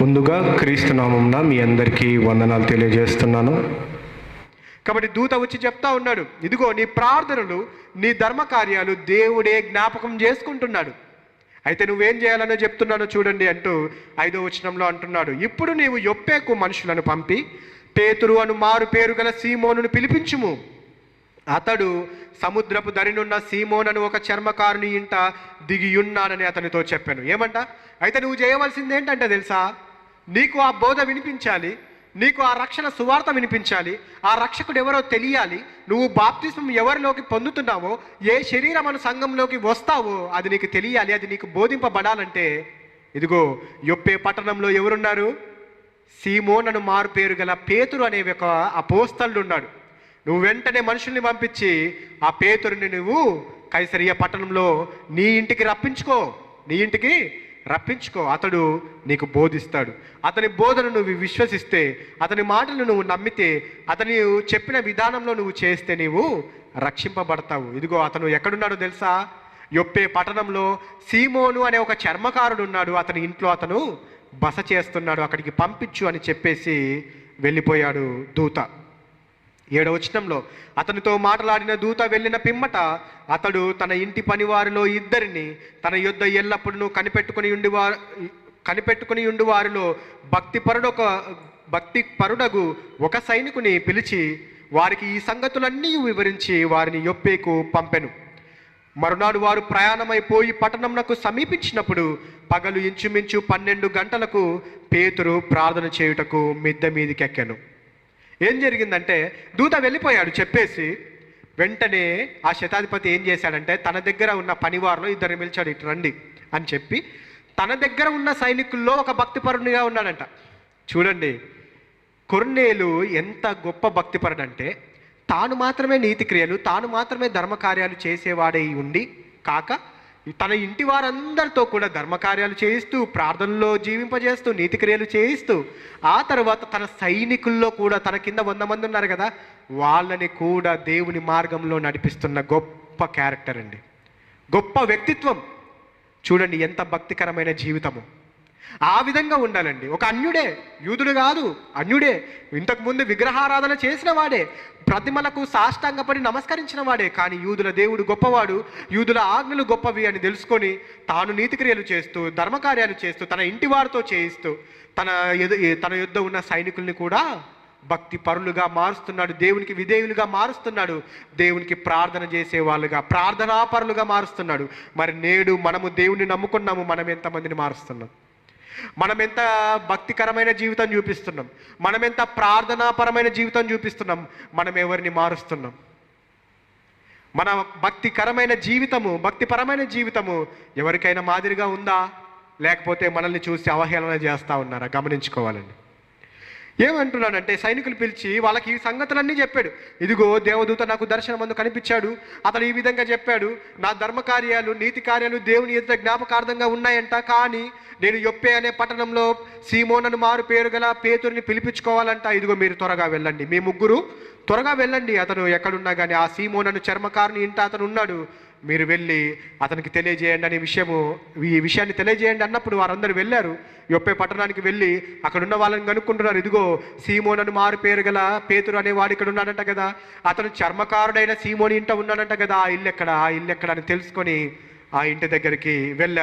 ముందుగా క్రీస్తు నామంన మీ అందరికీ వందనాలు తెలియజేస్తున్నాను. కాబట్టి దూత వచ్చి చెప్తా ఉన్నాడు ఇదిగో నీ ప్రార్థనలు నీ ధర్మ కార్యాలు దేవుడే జ్ఞాపకం చేసుకుంటున్నాడు. అయితే నువ్వేం చేయాలనో చెప్తున్నానో చూడండి అంటూ ఐదో వచనంలో అంటున్నాడు. ఇప్పుడు నీవు యొప్పేకు మనుషులను పంపి పేతురు అను మారు పేరు గల సీమోనును పిలిపించుము. అతడు సముద్రపు దరినున్న సీమోనను ఒక చర్మకారుని ఇంట దిగియున్నానని అతనితో చెప్పాను. ఏమంట? అయితే నువ్వు చేయవలసింది ఏంటంటే తెలుసా? నీకు ఆ బోధ వినిపించాలి నీకు ఆ రక్షణ సువార్త వినిపించాలి ఆ రక్షకుడు ఎవరో తెలియాలి నువ్వు బాప్తిసం ఎవరిలోకి పొందుతున్నావో ఏ శరీరం మన సంఘంలోకి వస్తావో అది నీకు తెలియాలి అది నీకు బోధింపబడాలంటే ఇదిగో యొప్పే పట్టణంలో ఎవరున్నారు? సీమోనను మారు పేరు గల పేతురు అనే ఒక అపోస్తలుడు ఉన్నాడు నువ్వు వెంటనే మనుషుల్ని పంపించి ఆ పేతురుని నువ్వు కైసరియ పట్టణంలో నీ ఇంటికి రప్పించుకో నీ ఇంటికి రప్పించుకో. అతడు నీకు బోధిస్తాడు. అతని బోధన నువ్వు విశ్వసిస్తే అతని మాటలు నువ్వు నమ్మితే అతని చెప్పిన విధానంలో నువ్వు చేస్తే నీవు రక్షింపబడతావు. ఇదిగో అతను ఎక్కడున్నాడో తెలుసా? యొప్పే పట్టణంలో సీమోను అనే ఒక చర్మకారుడు ఉన్నాడు. అతని ఇంట్లో అతను బస చేస్తున్నాడు. అక్కడికి పంపించు అని చెప్పేసి వెళ్ళిపోయాడు దూత. ఏడవచనంలో అతనితో మాట్లాడిన దూత వెళ్ళిన పిమ్మట అతడు తన ఇంటి పనివారిలో ఇద్దరిని తన యుద్ధ ఎల్లప్పుడూ కనిపెట్టుకుని ఉండి వారు కనిపెట్టుకుని ఉండి వారిలో భక్తి పరుడొక భక్తి పరుడగు ఒక సైనికుని పిలిచి వారికి ఈ సంగతులన్నీ వివరించి వారిని యొప్పేకు పంపెను. మరునాడు వారు ప్రయాణమైపోయి పట్టణంనకు సమీపించినప్పుడు పగలు ఇంచుమించు పన్నెండు గంటలకు పేతురు ప్రార్థన చేయుటకు మిద్దె మీదికి ఏం జరిగిందంటే దూత వెళ్ళిపోయాడు చెప్పేసి వెంటనే ఆ శతాధిపతి ఏం చేశాడంటే తన దగ్గర ఉన్న పనివారిలో ఇద్దరు పిలిచాడు ఇటు రండి అని చెప్పి తన దగ్గర ఉన్న సైనికుల్లో ఒక భక్తిపరునిగా ఉన్నాడంట. చూడండి కొర్నేలు ఎంత గొప్ప భక్తిపరుడు అంటే తాను మాత్రమే నీతి క్రియలు తాను మాత్రమే ధర్మకార్యాలు చేసేవాడై ఉండి కాక తన ఇంటి వారందరితో కూడా ధర్మకార్యాలు చేయిస్తూ ప్రార్థనలో జీవింపజేస్తూ నీతిక్రియలు చేయిస్తూ ఆ తర్వాత తన సైనికుల్లో కూడా తన కింద వంద మంది ఉన్నారు కదా వాళ్ళని కూడా దేవుని మార్గంలో నడిపిస్తున్న గొప్ప క్యారెక్టర్ అండి. గొప్ప వ్యక్తిత్వం. చూడండి ఎంత భక్తికరమైన జీవితము. ఆ విధంగా ఉండాలండి. ఒక అన్యుడే యూదుడు కాదు అన్యుడే ఇంతకుముందు విగ్రహారాధన చేసిన వాడే ప్రతిమలకు సాష్టాంగపడి నమస్కరించిన వాడే కానీ యూదుల దేవుడు గొప్పవాడు యూదుల ఆజ్ఞలు గొప్పవి అని తెలుసుకొని తాను నీతిక్రియలు చేస్తూ ధర్మకార్యాలు చేస్తూ తన ఇంటి వారితో చేయిస్తూ తన ఎదు తన యుద్ధ ఉన్న సైనికుల్ని కూడా భక్తి పరులుగా మారుస్తున్నాడు దేవునికి విధేయులుగా మారుస్తున్నాడు దేవునికి ప్రార్థన చేసే వాళ్ళుగా ప్రార్థనా పరులుగా మారుస్తున్నాడు. మరి నేడు మనము దేవుని నమ్ముకున్నాము మనం ఎంతమందిని మారుస్తున్నాం. మనం ఎంత భక్తికరమైన జీవితం చూపిస్తున్నాం మనం ఎంత ప్రార్థనాపరమైన జీవితం చూపిస్తున్నాం మనం ఎవరిని మారుస్తున్నాం. మన భక్తికరమైన జీవితము భక్తిపరమైన జీవితము ఎవరికైనా మాదిరిగా ఉందా? లేకపోతే మనల్ని చూసి అవహేళన చేస్తూ ఉన్నారా? గమనించుకోవాలండి. ఏమంటున్నాడంటే సైనికులు పిలిచి వాళ్ళకి ఈ సంగతులన్నీ చెప్పాడు. ఇదిగో దేవదూత నాకు దర్శనం అందు కనిపించాడు. అతను ఈ విధంగా చెప్పాడు నా ధర్మ కార్యాలు నీతి కార్యాలు దేవుని ఎదుట జ్ఞాపకార్థంగా ఉన్నాయంట కానీ నేను యొప్పే అనే పట్టణంలో సీమోనను మారు పేరు గల పేతురిని పిలిపించుకోవాలంట. ఇదిగో మీరు త్వరగా వెళ్ళండి. మీ ముగ్గురు త్వరగా వెళ్ళండి. అతను ఎక్కడున్నా కానీ ఆ సీమోనను చర్మకారుని ఇంట అతను ఉన్నాడు. మీరు వెళ్ళి అతనికి తెలియజేయండి అనే విషయము ఈ విషయాన్ని తెలియజేయండి అన్నప్పుడు వారందరూ వెళ్ళారు. యొప్పే పట్టణానికి వెళ్ళి అక్కడ ఉన్న వాళ్ళని కనుక్కుంటున్నారు. ఇదిగో సీమోనను మారు పేరు గల పేతురు అనే వాడు ఇక్కడ ఉన్నాడంట కదా. అతను చర్మకారుడైన సీమోని ఇంట ఉన్నాడంట కదా. ఆ ఇల్లు ఎక్కడ? ఆ ఇల్లు ఎక్కడ అని తెలుసుకొని ఆ ఇంటి దగ్గరికి వెళ్ళారు.